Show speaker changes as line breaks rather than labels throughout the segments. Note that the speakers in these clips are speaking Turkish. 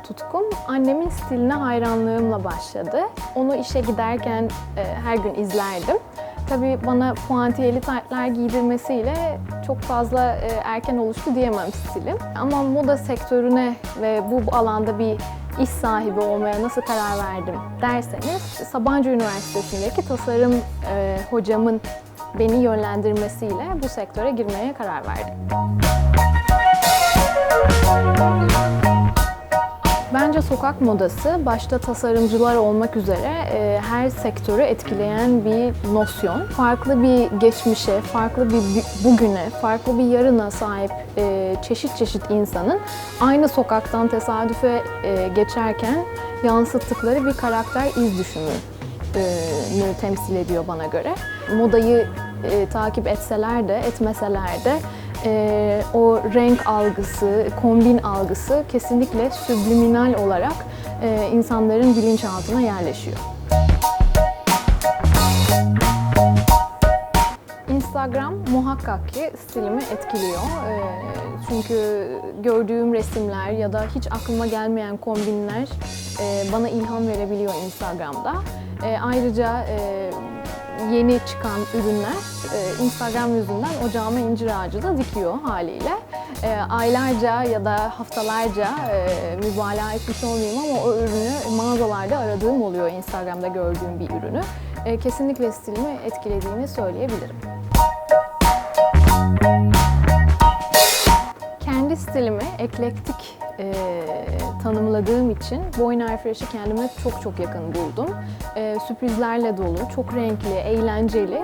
tutkum annemin stiline hayranlığımla başladı. Onu işe giderken e, her gün izlerdim. Tabii bana puantiyeli taytlar giydirmesiyle çok fazla e, erken oluştu diyemem stilim. Ama moda sektörüne ve bu alanda bir iş sahibi olmaya nasıl karar verdim derseniz Sabancı Üniversitesi'ndeki tasarım e, hocamın beni yönlendirmesiyle bu sektöre girmeye karar verdim. Bence sokak modası başta tasarımcılar olmak üzere e, her sektörü etkileyen bir nosyon. Farklı bir geçmişe, farklı bir bugüne, farklı bir yarına sahip e, çeşit çeşit insanın aynı sokaktan tesadüfe e, geçerken yansıttıkları bir karakter iz düşümü e, temsil ediyor bana göre. Modayı e, takip etseler de etmeseler de e, o renk algısı, kombin algısı kesinlikle subliminal olarak e, insanların bilinçaltına yerleşiyor. Instagram muhakkak ki stilimi etkiliyor. Ee, Çünkü gördüğüm resimler ya da hiç aklıma gelmeyen kombinler e, bana ilham verebiliyor Instagram'da. Ee, Ayrıca e, yeni çıkan ürünler e, Instagram yüzünden ocağıma incir ağacı da dikiyor haliyle. E, Aylarca ya da haftalarca e, mübalağa etmiş olmayayım ama o ürünü mağazalarda aradığım oluyor Instagram'da gördüğüm bir ürünü. E, Kesinlikle stilimi etkilediğini söyleyebilirim. Kendi stilimi eklektik e, tanımladığım için Boyner Fresh'i kendime çok çok yakın buldum. E, sürprizlerle dolu, çok renkli, eğlenceli.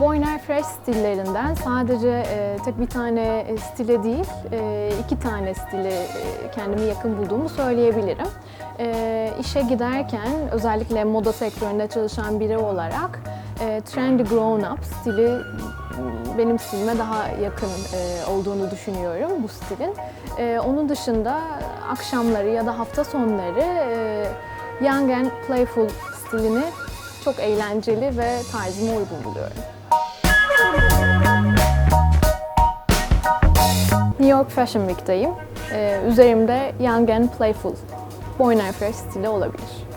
Boyner Fresh stillerinden sadece e, tek bir tane e, stile değil, e, iki tane stile e, kendimi yakın bulduğumu söyleyebilirim. E, işe giderken özellikle moda sektöründe çalışan biri olarak e, trendy grown up stili benim stilime daha yakın e, olduğunu düşünüyorum bu stilin. E, onun dışında akşamları ya da hafta sonları e, young and playful stilini çok eğlenceli ve tarzıma uygun buluyorum. New York Fashion Week'tayım. Ee, üzerimde Young and Playful, Boyner Fresh stili olabilir.